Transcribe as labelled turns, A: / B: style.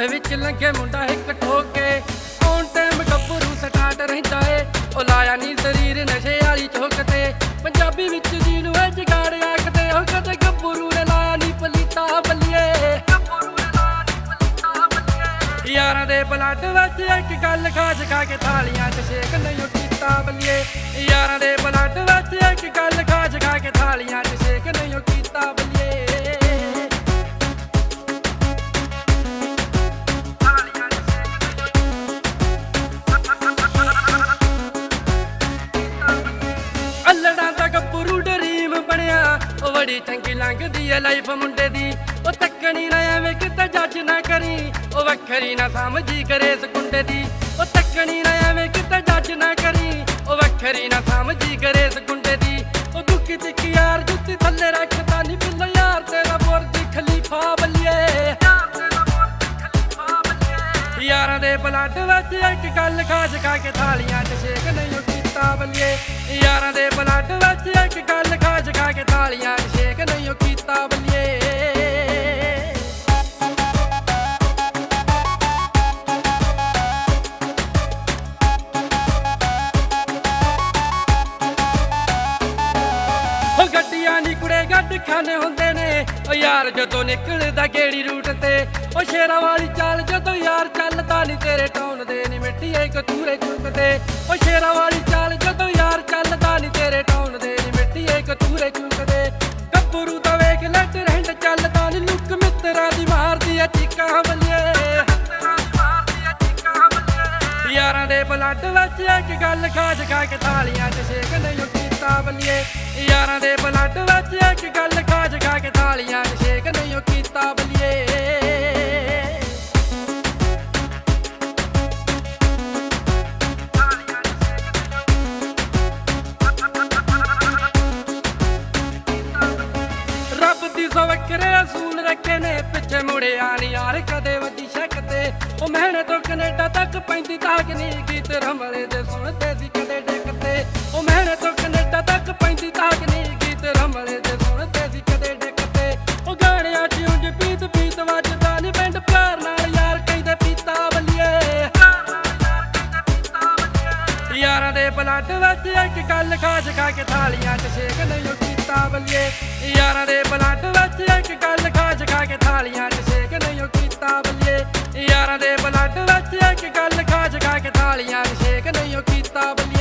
A: ਹੱਥ ਵਿੱਚ ਲੰਘੇ ਮੁੰਡਾ ਇੱਕ ਠੋਕੇ। ਔਨ ਟਾਈਮ ਗੱਭਰੂ ਸਟਾਰਟ ਰਹਿੰਦਾ ਏ। ਉਹ ਲਾਇਆ ਨਹੀਂ ਸਰੀਰ ਨਸ਼ੇ ਵਾਲੀ ਚੁੱਕ ਤੇ। ਪੰਜਾਬੀ ਵਿੱਚ ਜੀ ਨੂੰ ਇਹ ਜਗਾੜ ਆਖਦੇ ਹੋ ਕਦੇ ਗੱਭਰੂ ਨੇ ਲਾਇਆ ਨਹੀਂ ਪਲੀਤਾ ਬੱਲੀਏ। ਯਾਰਾਂ ਦੇ ਬਲੱਡ ਵਿੱਚ ਇੱਕ ਗੱਲ ਖਾਜ ਖਾ ਕੇ ਥਾਲੀਆਂ 'ਚ ਸੇਕ ਨਹੀਂ ਉੱਠੀ ਕੀਤਾ ਬੱਲੀਏ। ਯਾਰਾਂ ਦੇ ਉਹ ਬੜੀ ਚੰਗੀ ਲੰਘਦੀ ਐ ਲਾਈਫ ਮੁੰਡੇ ਦੀ। ਉਹ ਤੱਕਣੀ ਨਾ ਐਵੇਂ ਕਿਤੇ ਜੱਜ ਨਾ ਕਰੀ। ਉਹ ਵੱਖਰੀ ਨਾ ਸਮਝੀ ਕਰੇ ਇਸ ਦੀ। ਉਹ ਤੱਕਣੀ ਨਾ ਐਵੇਂ ਕਿਤੇ ਜੱਜ ਨਾ ਕਰੀ। ਉਹ ਵੱਖਰੀ ਨਾ ਸਮਝੀ ਕਰੇ ਇਸ ਦੀ। ਉਹ ਦੁੱਖੀ ਤਿੱਖ ਯਾਰ ਜੁੱਤੀ ਥੱਲੇ ਰੱਖਦਾ ਨਹੀਂ ਬਿੱਲੋ ਯਾਰ ਤੇਰਾ ਬੁਰਜ ਖਲੀਫਾ ਬੱਲੀਏ ਯਾਰਾਂ ਦੇ ਬਲੱਡ ਵਿੱਚ ਇੱਕ ਗੱਲ ਖਾਜ ਖਾ ਕੇ ਥਾਲੀਆਂ 'ਚ ਛੇਕ ਨਹੀਂ ਕੀਤਾ ਬੱਲੀਏ ਯਾਰਾਂ ਦੇ ਬਲੱਡ ਵਿੱਚ ਇੱਕ ਗੱਲ ਨੀ ਹੁੰਦੇ ਨੇ। ਉਹ ਯਾਰ ਜਦੋਂ ਨਿਕਲਦਾ ਗੇੜੀ ਰੂਟ ਤੇ ਉਹ ਸ਼ੇਰਾਂ ਵਾਲੀ ਚਾਲ ਜਦੋਂ ਯਾਰ ਚੱਲਦਾ ਨੀ ਤੇਰੇ ਟੌਣ ਦੇ, ਨੀ ਮਿੱਟੀ ਏ ਕਤੂਰੇ ਚੁੱਕਦੇ ਉਹ ਸ਼ੇਰਾਂ ਵਾਲੀ ਚਾਲ ਜਦੋਂ ਯਾਰ ਚੱਲਦਾ ਨੀ ਤੇਰੇ ਟੌਣ ਦੇ, ਨੀ ਮਿੱਟੀ ਏ ਕਤੂਰੇ ਚੁੱਕਦੇ ਗੱਭਰੂ ਦਾ ਵੇਖ ਲੈ ਟਰੈਂਡ ਚੱਲਦਾ ਨੀ, ਲੁੱਕ ਮਿੱਤਰਾਂ ਦੀ ਮਾਰਦੀ ਆ ਚੀਕਾਂ ਬਲੱਡ ਵਿੱਚ ਇੱਕ ਗੱਲ ਖਾਜ ਖਾ ਕੇ ਥਾਲੀਆਂ 'ਚ ਛੇਕ ਨਹੀਂ ਕੀਤਾ ਬੱਲੀਏ ਯਾਰਾਂ ਦੇ ਬਲੱਡ ਵਿੱਚ ਇੱਕ ਗੱਲ ਖਾਜ ਖਾ ਕੇ ਥਾਲੀਆਂ 'ਚ ਛੇਕ ਨਹੀਂ ਕੀਤਾ ਬੱਲੀਏ ਰੱਬ ਦੀ ਸੋ ਵੱਖਰੇ ਅਸੂਲ ਰੱਖੇ ਨੇ ਪਿੱਛੇ ਮੁੜਿਆ ਨੀ ਯਾਰ ਕਦੇ ਵੱਡੀ ਉਹ ਮਹਿਣੇ ਤੋਂ ਕੈਨੇਡਾ ਤੱਕ ਪੈਂਦੀ ਤਾਕ ਨੀ ਗੀਤ ਰਮਲੇ ਦੇ ਸੁਣਦੇ ਸੀ ਕਦੇ ਡਿੱਕ ਉਹ ਮਹਿਣੇ ਤੋਂ ਕੈਨੇਡਾ ਤੱਕ ਪੈਂਦੀ ਤਾਕ ਨੀ ਗੀਤ ਰਮਲੇ ਦੇ ਸੁਣਦੇ ਸੀ ਕਦੇ ਡਿੱਕ ਉਹ ਗਾਣਿਆਂ 'ਚ ਉਂਝ ਪੀਤ ਪੀਤ ਵੱਜਦਾ ਨੀ, ਪਿੰਡ ਪਿਆਰ ਨਾਲ ਯਾਰ ਕਹਿੰਦੇ ਪੀਤਾ ਬੱਲੀਏ। ਯਾਰਾਂ ਦੇ ਬਲੱਡ ਵਿੱਚ ਇੱਕ ਗੱਲ ਖਾਜ ਖਾ ਕੇ ਥਾਲੀਆਂ 'ਚ ਛੇਕ ਨਹੀਂ ਕੀਤਾ ਬੱਲੀਏ। ਯਾਰਾਂ ਦੇ ਬਲੱਡ ਵਿੱਚ ਇੱਕ ਗੱਲ ਖਾਜ ਕਾਲੀਆਂ ਨੇ ਸ਼ੇਕ ਨਹੀਂ ਉਹ ਕੀਤਾ ਬਲੀ